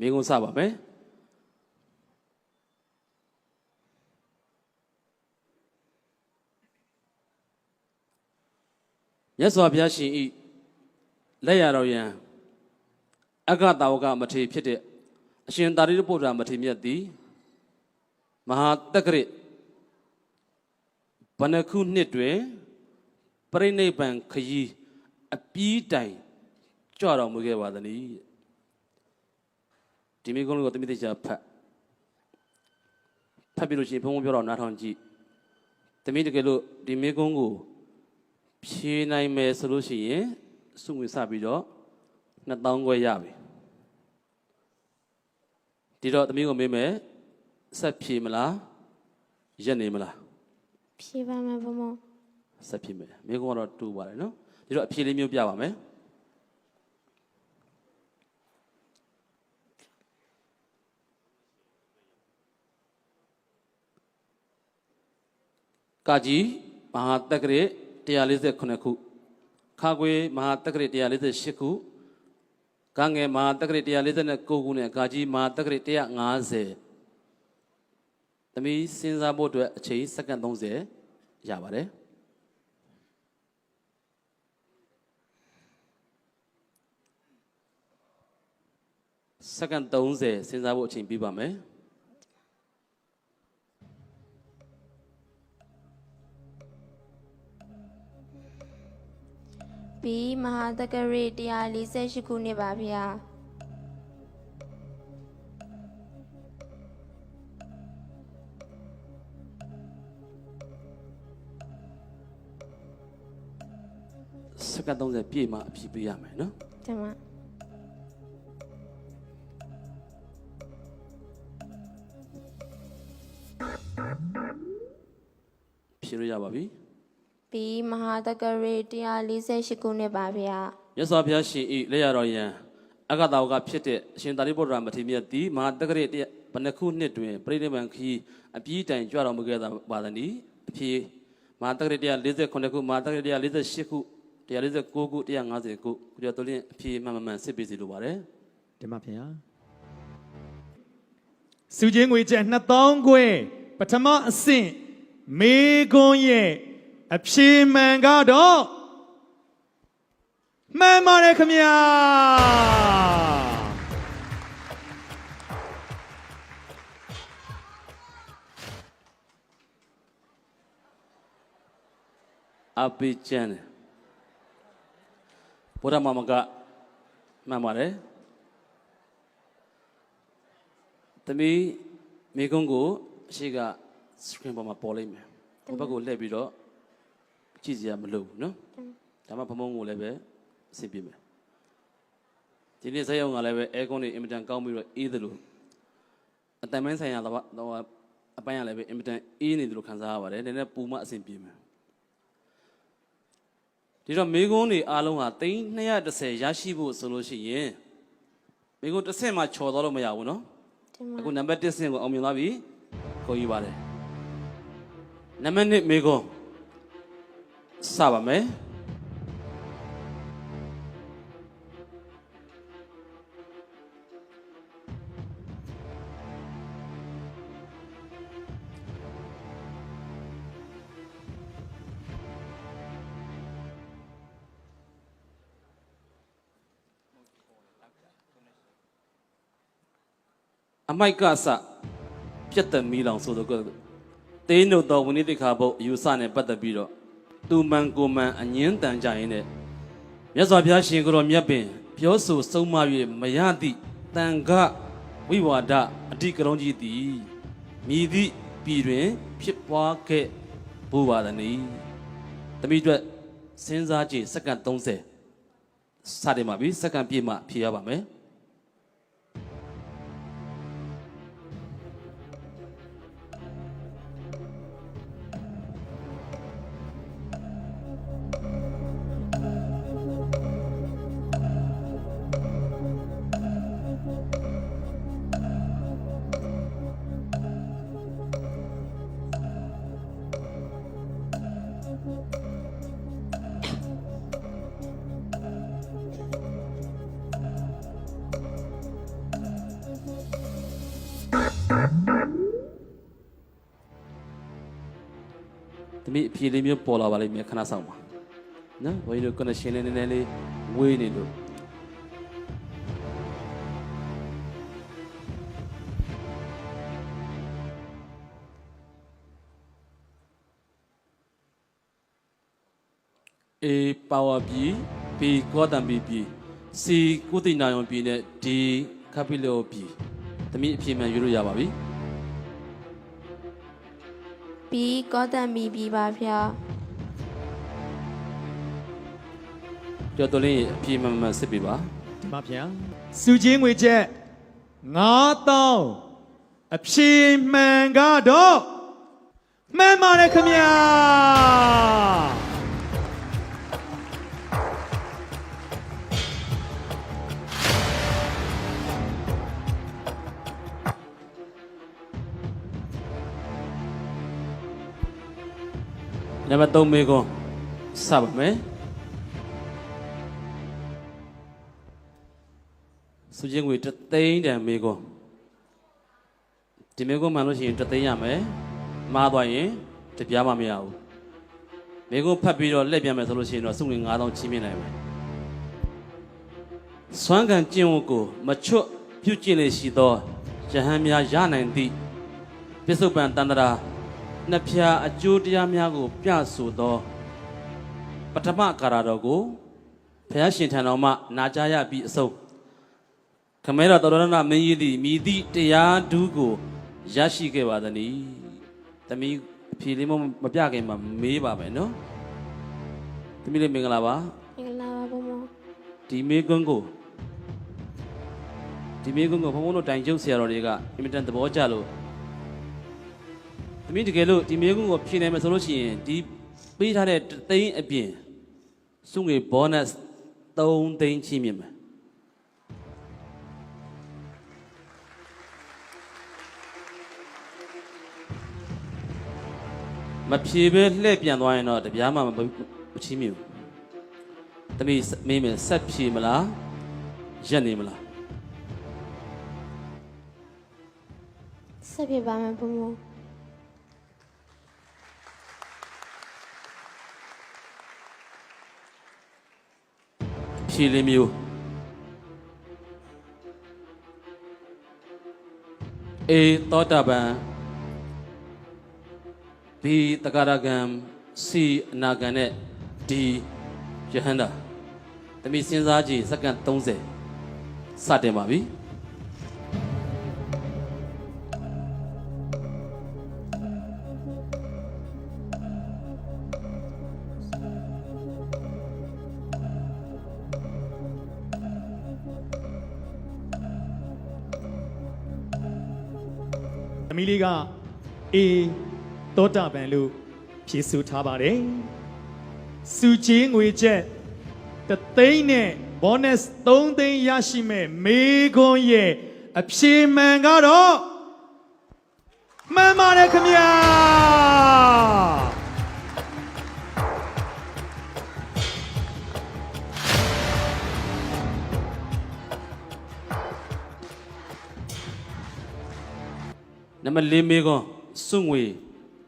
မိကုံးစပါမယ်မြတ်စွာဘုရားရှင်ဤလက်ရတော်ယံအက္ခတာဝကမထေရဖြစ်တဲ့အရှင်သာရိပုတ္တရာမထေရမြတ်သည်မဟာတက္ကရဘဏ္ဍခုနှစ်တွင်ပြိဋိဘံခยีအပြီးတိုင်ကြွတော်မူခဲ့ပါသနည်း ဒီမိကုန်းလေးကိုတမိသိချာဖတ်ဖတ်ပြီးလို့ရှိရင်ဘုန်းဘုန်းပြောတော့နားထောင်ကြည့်တမိတကယ်လို့ဒီမိကုန်းကိုဖြေနိုင်မယ်ဆိုလို့ရှိရင်စုငွေစပြီးတော့2000ခွဲရပြီဒီတော့တမိကိုမေးမယ်ဆက်ဖြေမလားရက်နေမလားဖြေပါမယ်ဘုံဘုံဆက်ဖြစ်မယ်မိကုန်းကတော့တူပါတယ်နော်ဒီတော့အဖြေလေးမျိုးပြပါမယ် ကာကြီးမဟာတက္ကရာ148ခုခါခွေမဟာတက္ကရာ148ခုကငယ်မဟာတက္ကရာ149ခုနဲ့ကာကြီးမဟာတက္ကရာ150သမီးစဉ်းစားဖို့အတွက်အချိန်စက္ကန့်30ရပါတယ်စက္ကန့်30စဉ်းစားဖို့အချိန်ပေးပါမယ် ပြီးမဟာတက္ကရီ148ခုနှစ်ပါဗျာစက္ကန့်30ပြည့်မှအဖြေပေးရမယ်နော်ဒီမှာဖြေလို့ရပါပြီ ပြီးမဟာတက္ကရီ148ခုနှစ်ပါဗျာမြတ်စွာဘုရားရှင်ဤလက်ရတော်ယံအဂတဝကဖြစ်တဲ့အရှင်သာရိပုတ္တရာမထေရမြတ်သည်မဟာတက္ကရာတစ်ဘဏ္ဍခုနှစ်တွင်ပြိဋိဘံခီးအပြီးတိုင်ကြွတော်မူခဲ့ပါသနည်းအဖြေမဟာတက္ကရာ148ခုမဟာတက္ကရာ148ခု149ခု150ခုခုကျော်တို့လင်းအဖြေမှန်မှန်မှန်စစ်ပေးစီလိုပါတယ်တင်ပါဗျာစုချင်းငွေကျပ်2000ခွဲပထမအဆင့်မေကွန်းရဲ့ အဖြေမှန်ကတော့မှန်ပါတယ်ခင်ဗျာအပိကျန်တယ်ဘုရားမမကမှန်ပါတယ်သမီးမိကုန်းကိုအရှိက screen ပေါ်မှာပေါ်လိမ့်မယ်ဟိုဘက်ကိုလှည့်ပြီးတော့ ကြည့်စရာမလိုဘူးနော်ဒါမှဖမုံကိုလည်းပဲအဆင်ပြေမယ်ဒီနေ့ဇက်ရောက်ကလည်းပဲအဲကွန်နေအင်မတန်ကောင်းပြီးတော့အေးတယ်လို့အတန်မိုင်းဆိုင်ရာတော့အပိုင်းရလည်းပဲအင်မတန်အေးနေတယ်လို့ခံစားရပါတယ်နည်းနည်းပူမအဆင်ပြေမယ် ဒီတော့မေကွန်းတွေအားလုံးဟာသိန်း230ရရှိဖို့ဆိုလို့ရှိရင်မေကွန်းတစ်ဆင့်မှချော်တော့လို့မရဘူးเนาะ ဒီမှာ အခုနံပါတ်1ဆင့်ကိုအောင်မြင်သွားပြီခေါ်ယူပါတယ်နံပါတ်2မေကွန်း စပါမယ်အမိုက်ကစပြတ်သက်မီလော င်ဆိုတော့ကတေးနှုတ်တော်ဝိနည်းတိခါဘုတ်အယူဆနဲ့ပတ်သက်ပြီးတော့သူမန်ကိုမန်အငင်းတန်ကြရင်တဲ့မြတ်စွာဘုရားရှင်ကိုယ်တော်မြတ်ပင် ပြောဆိုဆုံးမ၍မရသည့်တန်ခဝိဝါဒအတိကရုံးကြီးသည်မြည်သည့်ပြည်တွင် ဖြစ်ပွားခဲ့ဘုရားသနည်းတမိအတွက်စဉ်းစားကြည့်စက္ကန့်30စတယ်မှာပြီစက္ကန့်ပြည့်မှဖြေရပါမယ် သမီးအဖြေလေးမျိုးပေါ်လာပါလိမ့်မယ်ခဏဆောင်ပါနော်ဘုန်းကြီးတို့ connection လေးနည်းနည်းလေးဝေးနေလို့အေပါဝါပြီဘီကောတံပြီပြီစီကုသိနာယုံပြီနဲ့ဒီကပိလောပြီသမီးအဖြေမှန်ယူလို့ရပါပြီ ပြီးကောတံမီပြီးပါဗျာကျော်တော်လေးအဖြေမှန်မှန်စစ်ပြီပါဒီမှာဗျာစုချင်းငွေချက်9000အဖြေမှန်ကတော့မှန်ပါတယ်ခင်ဗျာ နံပါတ်3မေကွန်စပါမယ်စုချင်းငွေတစ်သိန်းတန်မေကွန်ဒီမေကွန်မှန်လို့ရှိရင်တစ်သိန်းရမယ်မှားသွားရင်တစ်ပြားမှမရဘူးမေကွန်ဖတ်ပြီးတော့လက်ပြန်မယ်ဆိုလို့ရှိရင်တော့စုငွေ9000ချင်းမြင့်နိုင်မယ်စွမ်းကန်ကျင့်ဝတ်ကိုမချွတ်ပြုကျင့်လေရှိသောယဟန်များရနိုင်သည့်ပစ္စုပန်တန္တရာ နှစ်ဖြာအကျိုးတရားများကို ပြဆိုသော ပထမကာရတော်ကိုဘုရားရှင်ထံတော်မှ နာကြားရပြီးအဆုံးခမဲတော်တော်ရဏမင်းကြီးသည်မိသည့်တရားဒူးကိုရရှိခဲ့ပါသနည်း။တမီးအဖြေလေးမမပြခင်မှာမေးပါမယ်နော်။တမီးလေးမင်္ဂလာပါမင်္ဂလာပါဘုံဘုံဒီမေကွန်းကိုဒီမေကွန်းကိုဘုံဘုံတို့တိုင်ကျုပ်ဆရာတော်တွေကအင်မတန်သဘောကျလို့ တမီးတကယ်လို့ဒီမေကွန်းကိုဖြေနိုင်မယ်ဆိုလို့ရှိရင်ဒီပေးထားတဲ့တသိန်းအပြင်စုငွေဘောနပ်3သိန်းချီးမြှင့်မယ်မဖြေပဲလှည့်ပြန်သွားရင်တော့တပြားမှမမချီးမြှင့်ဘူးတမီးမေးမယ်ဆက်ဖြေမလားရက်နေမလားဆက်ပြပါမယ်ဘုံဘုံ ဖြေလေးမျိုးအေသောတာပန်ဘီတက္ကရာဂံစီအနာဂံနဲ့ဒီယဟန္တာတမီးစဉ်းစားကြည့်စက္ကန့်30စတင်ပါပြီ လေးကအေတောတာပန်လို့ဖြေဆိုထားပါတယ်စုချင်းငွေချက်တသိန်းနဲ့ bonus 3သိန်းရရှိမဲ့မေခွန်းရဲ့အဖြေမှန်ကတော့မှန်ပါတယ်ခင်ဗျာ နံပါတ်၄မေကွန်စွငွေ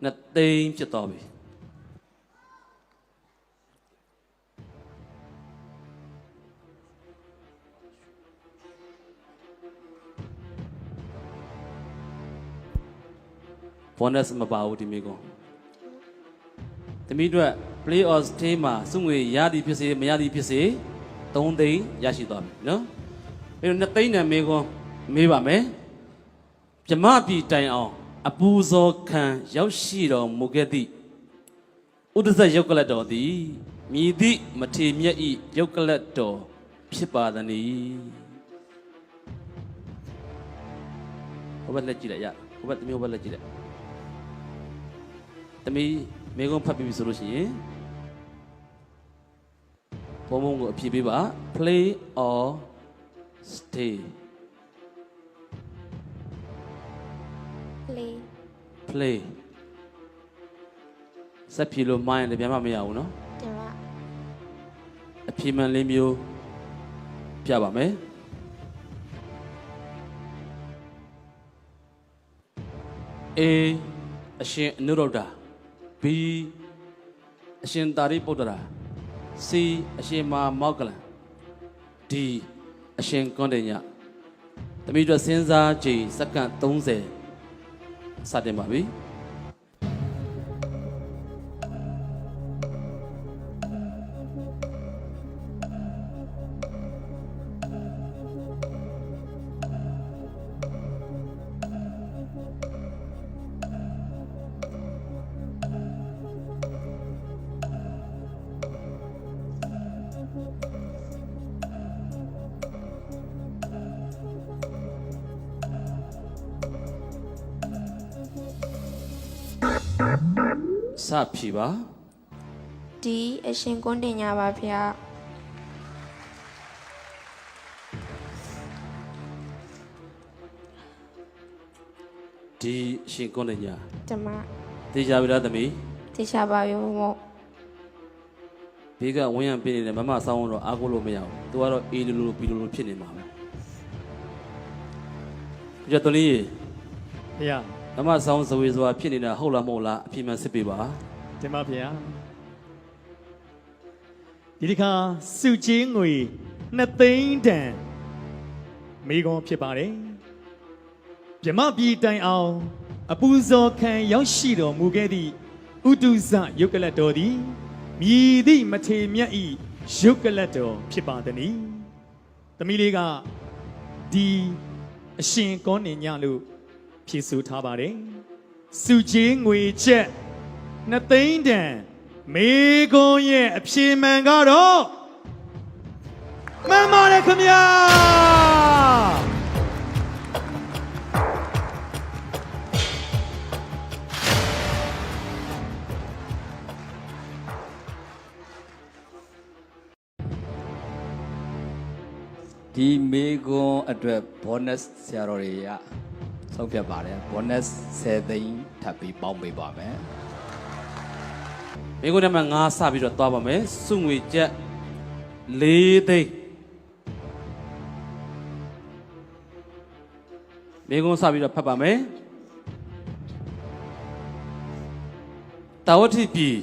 နှစ်သိန်းဖြစ်သွားပြီဘောနပ်မပါဘူးဒီမေကွန်တမီးတို့ play of team မှာစွငွေရသည်ဖြစ်စေမရသည်ဖြစ်စေ3သိန်းရရှိသွားပြီနော်အဲတော့နှစ်သိန်းနဲ့မေကွန်မေးပါမယ် မြမပြည်တိုင်အောင် အပူဇော်ခံရောက်ရှိတော်မူခဲ့သည့်ဥဒ္ဒဇယုတ်ကလတ်တော်သည်မြည်သည့်မထေမြတ်ဤယုတ်ကလတ်တော်ဖြစ်ပါသနည်းဟိုဘက်လက်ကြည့်လိုက်ရဟိုဘက်တမျိုးဘက်လက်ကြည့်လိုက်တမီးမေကုန်းဖတ်ပြီးပြီဆိုလို့ရှိရင်ဘုံဘုံကိုအဖြေပေးပါ play or stay play play စက်ဖြေလို့မိုင်းတယ်ပြန်မမရဘူးနော်ကျမအဖြေမှန်လေးမျိုးပြပါမယ်အေအရှင်အနုရုဒ္ဓဘီအရှင်သာရိပုတ္တရာစီအရှင်မာမောက္ကလံဒီအရှင်ကွန်တညသမီးတို့စဉ်းစားချိန်စက္ကန့်30 စတင်ပါပြီ ဖြေပါဒီအရှင်ကွန်းတင်ညာပါဗျာဒီအရှင်ကွန်တေညကျမသိကြပြီလားသမီးသိချပါပြီမို့ဘေးကဝင်းရံပြနေတယ်မမဆောင်းတော့အားကိုးလို့မရဘူးသူကတော့အေးလူလူပီလူလူဖြစ်နေမှာပဲကြတော့လေးဖျား မမဆောင်းဇဝေဇဝါဖြစ်နေတာဟုတ်လားမဟုတ်လားအပြည့်မှန်စစ်ပေးပါတင်ပါဖျားဒီဒီခါစုချင်းငွေနှစ်သိန်းတန်မိကုံဖြစ်ပါတယ်မြမပြည်တိုင်အောင် အပူဇော်ခံရောက်ရှိတော်မူခဲ့သည့်ဥတုဇယုတ်ကလတ်တော်သည်မြည်သည့်မထေမြတ်ဤယုတ်ကလတ်တော်ဖြစ်ပါသည်။သမီးလေးကဒီအရှင်ကောနေညလို့ ဖြည့်ဆို့ထားပါတယ်။စုချင်းငွေချက်နှစ်သိန်းတန်မေကွန်ရဲ့အဖြေမှန်ကတော့မှန်ပါတယ်ခင်ဗျာ။ဒီမေကွန်အတွက် bonus ဆရာတော်တွေက ဆုံးဖြတ်ပါတယ် bonus 10သိန်းထပ်ပြီးပေါင်းပေးပါမယ်မိကုန်းထဲမှာငါစပြီးတော့သွားပါမယ်စုငွေကျက်၄သိန်းမိကုန်းစပြီးတော့ဖတ်ပါမယ်တာဝတိပြည်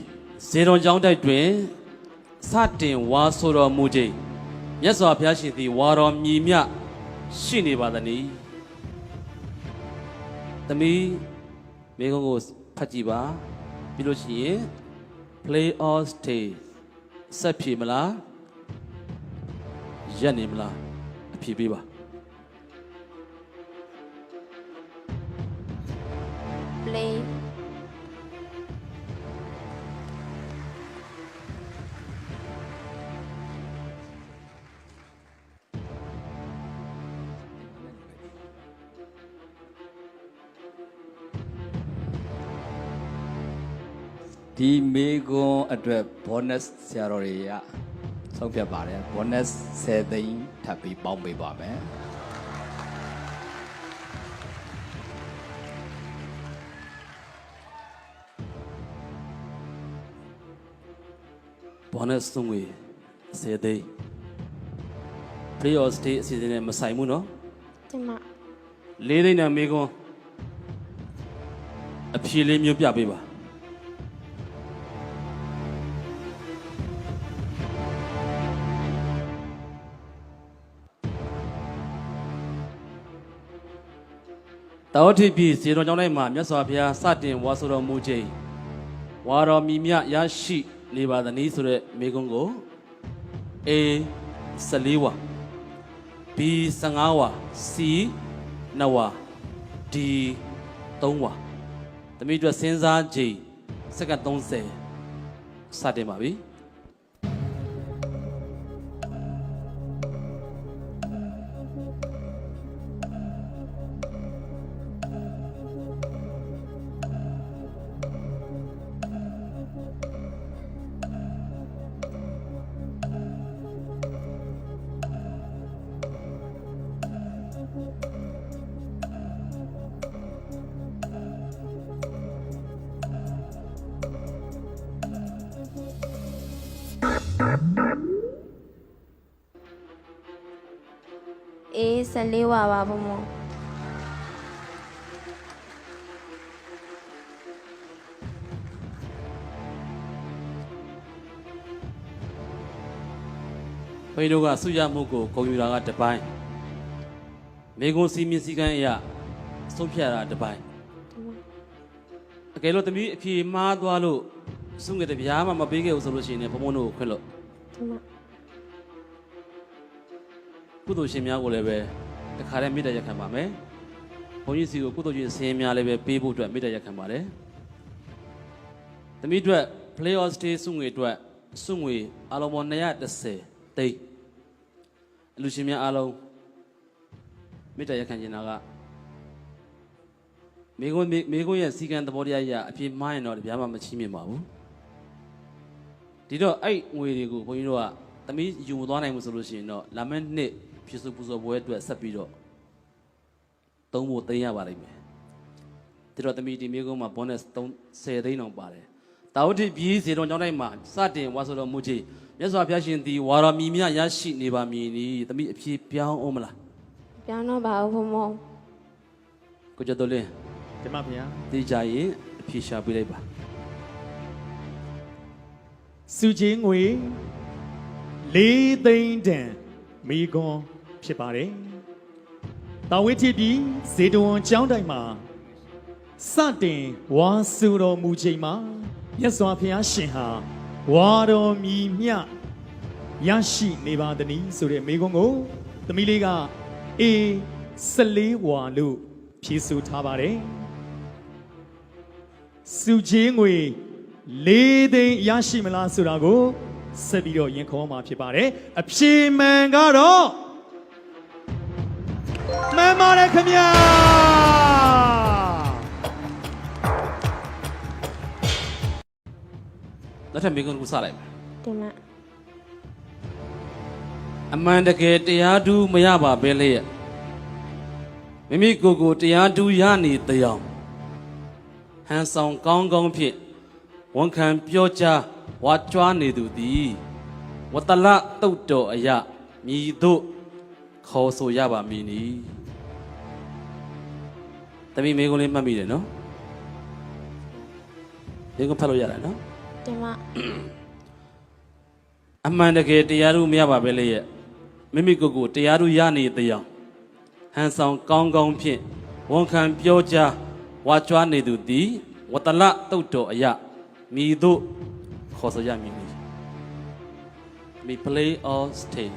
ဇေရွန်ကျောင်းတိုက်တွင်စတင်ဝါဆိုတော်မူခြင်းမြတ်စွာဘုရားရှင်သည်ဝါတော်မြည်မြရှိနေပါသနည်း သမီးမိကုန်းကိုဖတ်ကြည့်ပါပြီးလို့ရှိရင် play or stay ဆက်ဖြေမလားရက်နေမလားအဖြေပေးပါ play ဒီမေကွန်အတွက် bonus ဆရာတော်တွေကဆုံးဖြတ်ပါတယ် bonus 10သိန်းထပ်ပြီးပေါင်းပေးပါမယ် bonus သုံးငွေ10သိန်း play or stay အစီအစဉ်နဲ့မဆိုင်ဘူးနော်ကျမ၄သိန်းနဲ့မေကွန်းအဖြေလေးမျိုးပြပေးပါ တာဝတိပြည်ဇေတော်ကျောင်းတိုင်းမှာမြတ်စွာဘုရားစတင်ဝါဆိုတော်မူခြင်းဝါတော်မြည်မြရရှိနေပါသနည်းဆိုတဲ့မိကုန်းကို A 14ဝါ B 15ဝါ C 2ဝါ D 3ဝါတမိအတွက်စဉ်းစားချိန်စက္ကန့်30စတင်ပါပြီ အေး14ဝါပါဘုံဘုံဘိတို့ကဆုရမှုကိုဂုံယူတာကတပိုင်းမေကွန်စီမင်းစည်းကမ်းအရာဆုံးဖြတ်တာတပိုင်းအကယ်လို့တမီးအဖြေမှားသွားလို့ဆုငယ်တပြားမှမပေးခဲ့ဘူးဆိုလို့ရှိရင်ဘုံဘုံတို့ကိုခွင့်လို့ဟုတ်ပါ ကုသိုလ်ရှင်များကိုလည်းပဲတခါတည်းမေတ္တာရက်ခံပါမယ်ဘုန်းကြီးစီကိုကုသိုလ်ရှင်ဆင်းရဲများလည်းပဲပေးဖို့အတွက်မေတ္တာရက်ခံပါတယ်သမီးအတွက် play off stay ဆုငွေအတွက်ဆုငွေအလုံးပေါင်း230တိတ်အလူရှင်များအားလုံးမေတ္တာရက်ခံနေတာကမိကုန်းမိကုန်းရဲ့စီကံသဘောတရားအရအပြည့်မှားရင်တော့တရားမှမချီးမြှင့်ပါဘူးဒီတော့အဲ့ငွေတွေကိုဘုန်းကြီးတို့က သမီးယူမသွားနိုင်ဘူးဆိုလို့ရှိရင်တော့လာမယ့်နှစ်ဖြစ်စုပူဇော်ပွဲအတွက်ဆက်ပြီးတော့သုံးဖို့သိမ်းရပါလိမ့်မယ်ဒီတော့သမီးဒီမိကုန်းမှာ bonus 30သိန်းအောင်ပါတယ်တာဝတိပြည်စေတော်ကျောင်းတိုင်းမှာစတင်ဝါဆိုတော်မူချေမြတ်စွာဘုရားရှင်သည်ဝါရမီမြရရှိနေပါမည်နီသမီးအဖြေပြောင်းအောင်မလားပြောင်းတော့ပါဦးဘုံဘုံကိုကျော်တော်လင်းဒီမှာဗျာသိကြရင်အဖြေရှာပေးလိုက်ပါစုချင်းငွေ ၄သိန်းတန်မိကွန်ဖြစ်ပါတယ်တာဝိတိပြည်ဇေတဝန်ကျောင်းတိုင်မှာစတင်ဝါစုတော်မူချိန်မှာမြတ်စွာဘုရားရှင်ဟာဝါတော်မြည်မြရရှိနေပါသနည်းဆိုတဲ့မိကွန်ကိုသမီးလေးကအေး14ဝါလို့ဖြေဆိုထားပါတယ်စုချင်းငွေ၄သိန်းရရှိမလားဆိုတာကို ဆက်ပြီးတော့ရင်ခေါ်မှာဖြစ်ပါတယ်အဖြေမှန်ကတော့မှန်ပါတယ်ခင်ဗျာနောက်ထပ်မိကုန်းကူစလိုက်ပါဒီမှာအမှန်တကယ်တရားတူးမရပါပဲလေရဲ့မိမိကိုယ်ကိုတရားတူးရနေတရားဟန်ဆောင်ကောင်းကောင်းဖြင့်ဝန်ခံပြောကြား ဝါကြွားနေသူသည်ဝတ္တလတုတ်တော်အယမြည်တို့ခေါ်ဆိုရပါမည်နီတမီမိကုန်းလေးမှတ်မိတယ်နော်မိကုန်းဖတ်လို့ရတယ်နော်ဒီမှာအမှန်တကယ်တရားတို့မရပါပဲလေရဲ့မိမိကိုယ်ကိုတရားတို့ရနေတရားဟန်ဆောင်ကောင်းကောင်းဖြင့်ဝန်ခံပြောကြားဝါကြွားနေသူသည်ဝတ္တလတုတ်တော်အယမိတို့ ခေါ်ဆိုရမည်နီမိ play or stay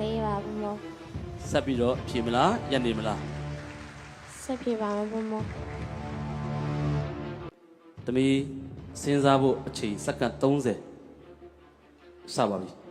လေးပါဘုံဘုံဆက်ပြီးတော့ဖြေမလားညနေမလားဆက်ပြပါမယ်ဘုံဘုံတမီးစဉ်းစားဖို့အချိန်စက္ကန့်30စပါပြီ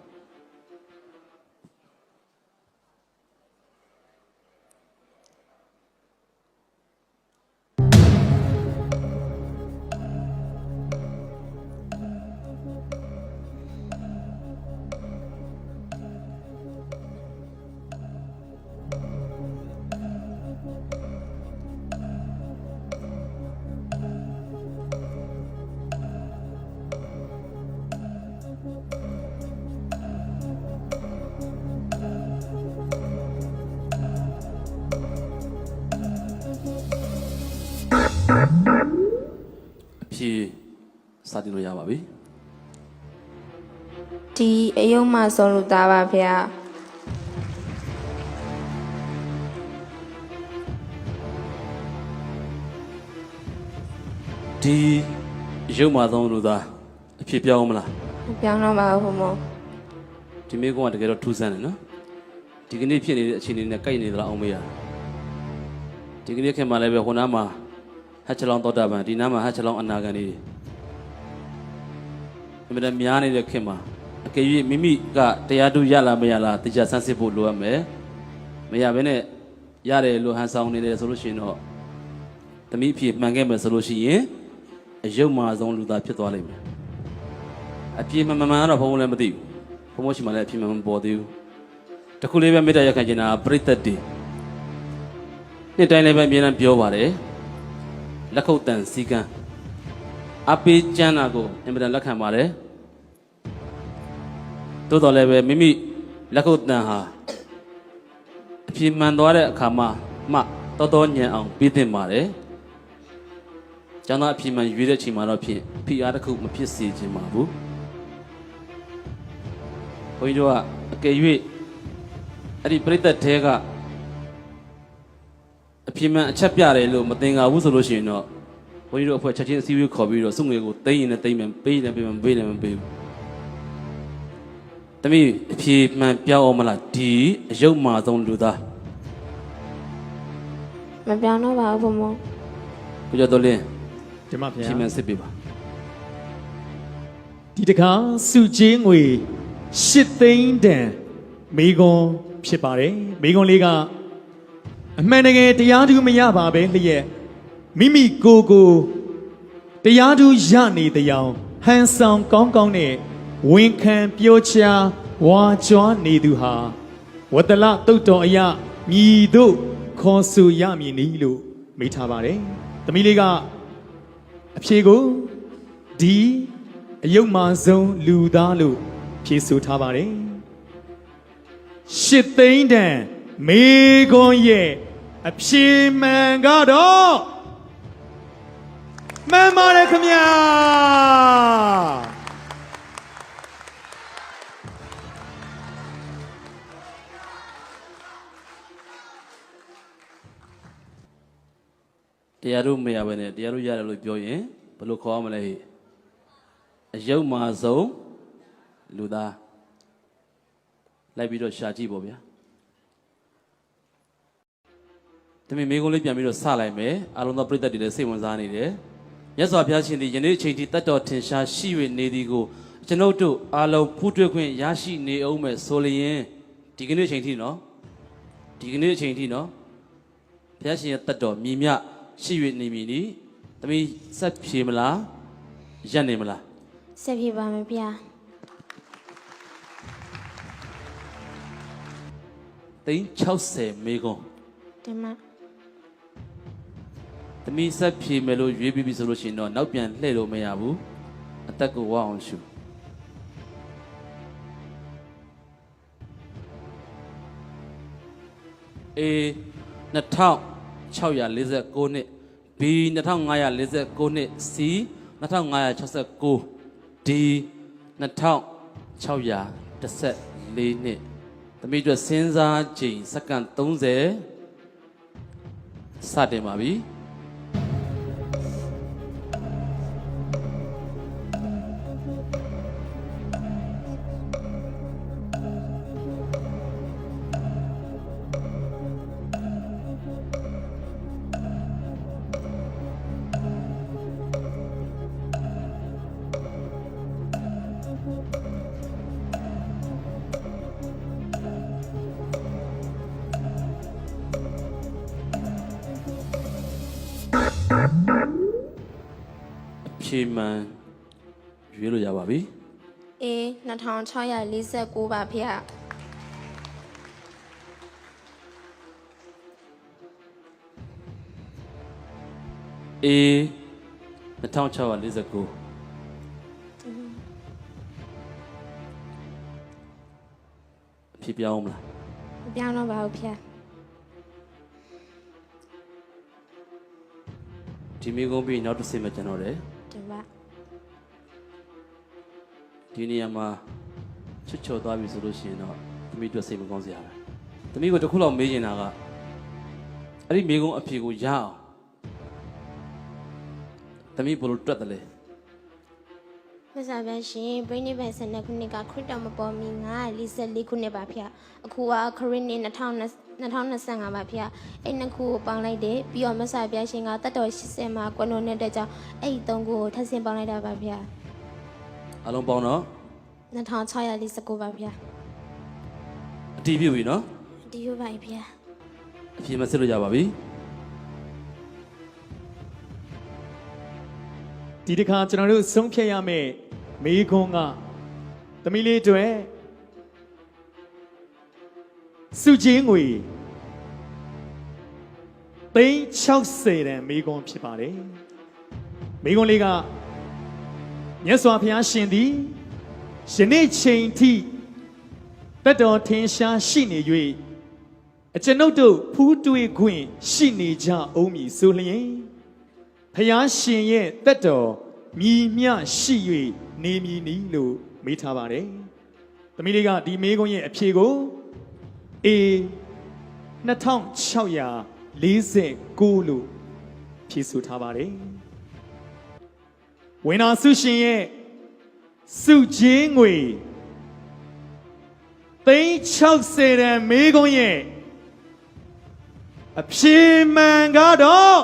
စတင်လို့ရပါပြီဒီအယုံမဆုံးလူသားပါဗျာဒီရုပ်မာသုံးလူသားအဖြစ်ပြောင်းမလားမပြောင်းတော့ပါဘူးဘုံဘုံဒီမေကောင်ကတကယ်တော့ထူးဆန်းတယ်နော်ဒီကနေ့ဖြစ်နေတဲ့အခြေအနေနဲ့ကိုက်နေသလားအောင်မေးရဒီကနေ့ခင်မှလည်းပဲဟိုနားမှာဟတ်ချလောင်းတောတာပန်ဒီနားမှာဟတ်ချလောင်းအနာကန်နေတယ် အမြဲတမ်းများနေတဲ့ခင်မှာအကယ်၍မိမိကတရားတူရလားမရလားတရားဆန်းစစ်ဖို့လိုအပ်မယ်မရဘဲနဲ့ရတယ်လို့ဟန်ဆောင်နေတယ်ဆိုလို့ရှိရင်တော့တမိအဖြစ်မှန်ခဲ့မယ်ဆိုလို့ရှိရင်အယုတ်မာဆုံးလူသားဖြစ်သွားလိမ့်မယ်အပြေမမမှန်ကတော့ဘုံဘုံလည်းမသိဘူးဘုံဘုံရှိမှလည်းအပြေမမှန်မပေါ်သေးဘူးတခုလေးပဲမေတ္တာရက်ခံချင်တာပြိတ္တတေနှစ်တိုင်းလည်းပဲအမြဲတမ်းပြောပါတယ်လက်ခုပ်တန်စီကံအပေးကျမ်းတာကိုအင်မတန်လက်ခံပါတယ် သို့တော်လည်းပဲမိမိလက်ခုပ်တန်ဟာအပြေမှန်သွားတဲ့အခါမှာမှတော်တော်ညံအောင်ပြီးသင့်ပါတယ်ကျောင်းသားအပြေမှန်ရွေးတဲ့ချိန်မှာတော့ဖြင့်ဖိအားတစ်ခုမဖြစ်စေချင်ပါဘူးဘုန်းကြီးတို့ကအကယ်၍အဲ့ဒီပြိတ္တတဲကအပြင်းမှန်အချက်ပြတယ်လို့မသင်္ကာဘူးဆိုလို့ရှိရင်တော့ဘုန်းကြီးတို့အဖွဲ့ချက်ချင်းအစည်းအဝေးခေါ်ပြီးတော့စုငွေကိုသိမ်းရင်လည်းသိမ်းမယ်ပေးရင်လည်းပေးမယ်မပေးရင်လည်းမပေးဘူး တမီးအဖြေမှန်ပြောင်းအောင်မလားဒီအယုတ်မာဆုံးလူသားမပြောင်းတော့ပါဘူးဘုံဘုံကိုကျော်တော်လင်းဒီမှာအဗျာဖြေမှန်စစ်ပေးပါဒီတခါစုချင်းငွေရှစ်သိန်းတန်မိကွန်ဖြစ်ပါတယ်မိကွန်လေးကအမှန်တကယ်တရားသူမရပါပဲလျက်မိမိကိုယ်ကိုတရားသူရနေတဲ့အဟန်ဆောင်ကောင်းကောင်းနဲ့ ဝန်ခံပြောချဝါကြွားနေသူဟာဝတ္တလတုတ်တော်အယမြည်တို့ခေါ်ဆိုရမည်နီလို့မိထားပါတယ်သမီးလေးကအဖြေကိုဒီအယုတ်မာဆုံးလူသားလို့ဖြေဆိုထားပါတယ်ရှစ်သိန်းတန်မေခွန်ရဲ့အဖြေမှန်ကတော့မှန်ပါတယ်ခင်ဗျာ တရားတို့မရဘဲနဲ့တရားတို့ရတယ်လို့ပြောရင်ဘယ်လိုခေါ်ရမလဲဟိအယုတ်မာဆုံးလူသားလိုက်ပြီးတော့ရှာကြည့်ပေါ့ဗျာတမင်မေကုန်းလေးပြန်ပြီးတော့စလိုက်မယ်အားလုံးသောပရိသတ်တွေလည်းစိတ်ဝင်စားနေတယ်မြတ်စွာဘုရားရှင်ဒီယနေ့အချိန်ထိတတ်တော်ထင်ရှားရှိ၍နေသည်ကိုကျွန်ုပ်တို့အားလုံးဖူးတွေ့ခွင့်ရရှိနေအောင်မယ်ဆိုလျင်ဒီကနေ့အချိန်ထိနော်ဒီကနေ့အချိန်ထိနော်ဘုရားရှင်ရဲ့တတ်တော်မြည်မြ ရှိ၍နေမည်နီသမီးဆက်ဖြေမလားရက်နေမလားဆက်ပြေပါမယ်ဗျာသိန်း60မေကွန်ဒီမှာသမီးဆက်ဖြေမယ်လို့ရွေးပြီးပြီဆိုလို့ရှိရင်တော့နောက်ပြန်လှည့်လို့မရဘူးအသက်ကိုဝအောင်ရှုအေ 2649နှစ် B 2549နှစ် C 2569 D 2614နှစ်သမီးတို့စဉ်းစားချိန်စက္ကန့်30စတင်ပါပြီ 2649ပါဗျာ A 2649အဖြေပြောင်းမလားမပြောင်းတော့ပါဘူးဗျာဒီမိကုန်းပြီးနောက်တစ်ဆင့်မှကျွန်တော်တယ်ဒီမှာဒီနေရာမှာ ချွတ်ချော်သွားပြီဆိုလို့ရှိရင်တော့သမီးတို့စိတ်မကောင်းစရာပဲသမီးကိုတစ်ခုလောက်မေးချင်တာကအဲ့ဒီမိကုန်းအဖြေကိုရအောင်သမီးဘယ်လိုတွက်တယ်လဲမစားပါရှင်ဘိန်းနေပဲစနေခုနှစ်ကခရစ်တော်မပေါ်မီ944ခုနှစ်ပါဗျာအခုကခရစ်နှစ်2025ပါဗျာအဲ့နှစ်ခုကိုပေါင်းလိုက်တယ်ပြီးတော့မစားပါရှင်ကတတ်တော်80မှာကွန်တော်နဲ့တဲ့ကြောင့်အဲ့ဒီသုံးခုကိုထပ်ဆင့်ပေါင်းလိုက်တာပါဗျာအလုံးပေါင်းတော့ 2649ပါဗျာအတီးပြုတ်ပြီနော်ဒီလိုပါဗျာအဖြေမစစ်လို့ရပါပြီဒီတစ်ခါကျွန်တော်တို့ဆုံးဖြတ်ရမယ့်မိခွန်းကသမီးလေးအတွေစုချင်းငွေသိန်း60တန်မိခွန်းဖြစ်ပါတယ်မိခွန်းလေးကမြတ်စွာဘုရားရှင်သည် ယနေ့ချိန်ထိတတ်တော်ထင်ရှားရှိနေ၍အကျွန်ုပ်တို့ဖူးတွေ့ခွင့်ရှိနေကြအောင်မည်ဆိုလျင်ဖျားရှင်ရဲ့တက်တော်မြည်မြရှိ၍နေမည်နီလို့မေးထားပါတယ်သမီးလေးကဒီမေးခွန်းရဲ့အဖြေကို A 2649လို့ဖြေဆိုထားပါတယ်ဝိနာစုရှင်ရဲ့ စုချင်းငွေ360တန်မေးခွန်းရဲ့အဖြေမှန်ကတော့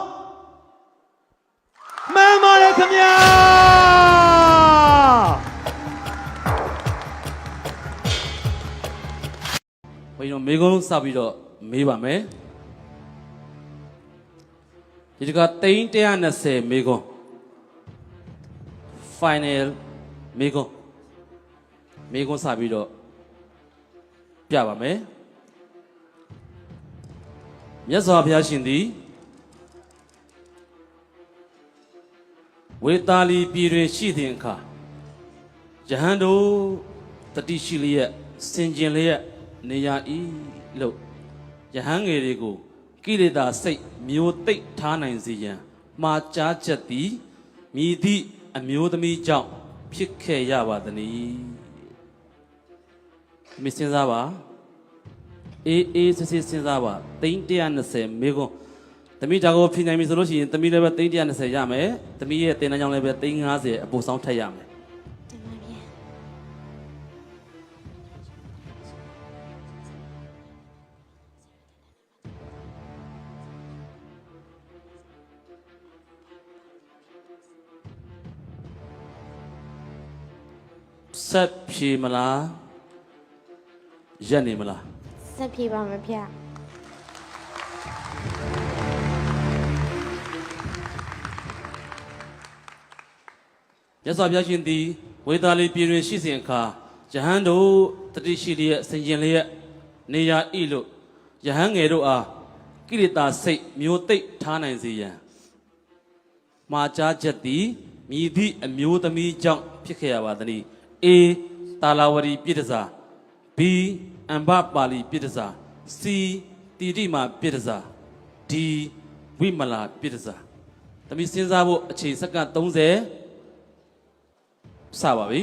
မှန်ပါတယ်ခင်ဗျာဘုန်းကြီးတို့မေကုန်းစပြီးတော့မေးပါမယ်ဒီတကတိန်း120မေကုန်း final မေကုန်းမေကုန်းစပြီးတော့ပြပါမယ်မြတ်စွာဘုရားရှင်သည်ဝေတာလီပြည်တွင်ရှိသည့်အခါယဟန်တို့တတိရှိလျက်စင်ကျင်လျက်နေရ၏လို့ယဟန်ငယ်တွေကိုကိလေသာစိတ်မျိုးသိပ်ထားနိုင်စေရန်မှားကြားချက်သည်မြည်သည့်အမျိုးသမီးကြောင့် ဖြစ်ခဲ့ရပါသနည်းမစင်စားပါအေးအေးစစ်စစ်စဉ်းစားပါ320မေကွန်သမီးဒါကိုဖြေနိုင်ပြီဆိုလို့ရှိရင်သမီးလည်းပဲ320ရမယ်သမီးရဲ့တင်တန်းကြောင့်လည်းပဲ350အပိုဆောင်ထက်ရမယ် ဆက်ဖြေမလားရက်နေမလားဆက်ပြေပါမယ်ဗျာရသော်ဘုရားရှင်သည်ဝေသာလီပြည်တွင်ရှိစဉ်အခါယဟန်တို့တတိရှိလျက်ဆင်ကျင်လျက်နေရာဤလို့ယဟန်ငယ်တို့အားကိလေသာစိတ်မျိုးသိပ်ထားနိုင်စေရန်မှာကြားချက်သည်မြည်သည့်အမျိုးသမီးကြောင့်ဖြစ်ခဲ့ရပါသည်။ A တာလာဝရီပြည့်တစား B အမ္ဘပါဠိပြည့်တစား C တိတိမာပြည့်တစား D ဝိမလာပြည့်တစားသမီးစဉ်းစားဖို့အချိန်စက္ကန့်30စပါပြီ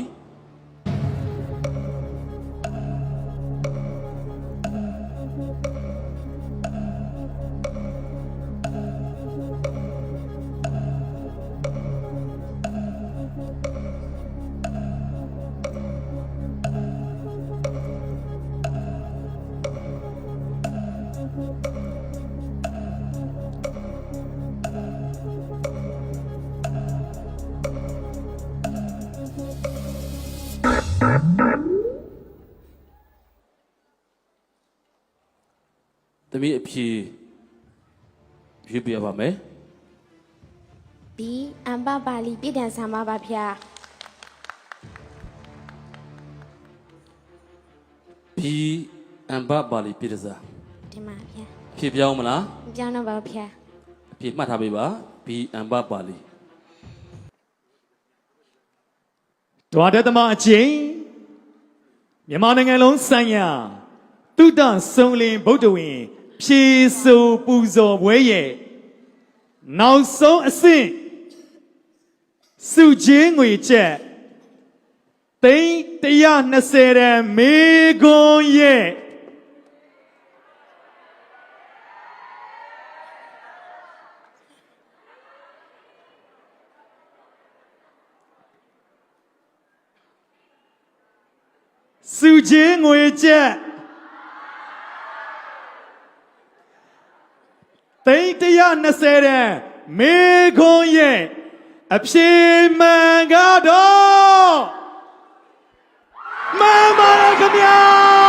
သမီးအဖြေရွေးပြပါမယ် B အမ်ဘပါလီပြည်တန်ဆာမပါဗျာ B အမ္ဘပါဠိပြည့်တစားတင်ပါဗျာဖြေပြောင်းမလားမပြောင်းတော့ပါဘူးဗျာအဖြေမှတ်ထားပေးပါ B အမ္ဘပါဠိဒွါဒသမအချင်းမြန်မာနိုင်ငံလုံးဆိုင်ရာတုဒ္ဒဆုံလင်ဗုဒ္ဓဝင်း ဖြေဆိုပူဇော်ပွဲရဲ့နောက်ဆုံးအဆင့်စုချင်းငွေချက်သိန်း120ရန်မေခွန်ရဲ့စုချင်းငွေချက် 20တဲ့မေခွန်းရဲ့အဖြေမှန်ကတော့မှန်ပါရဲ့ခင်ဗျာ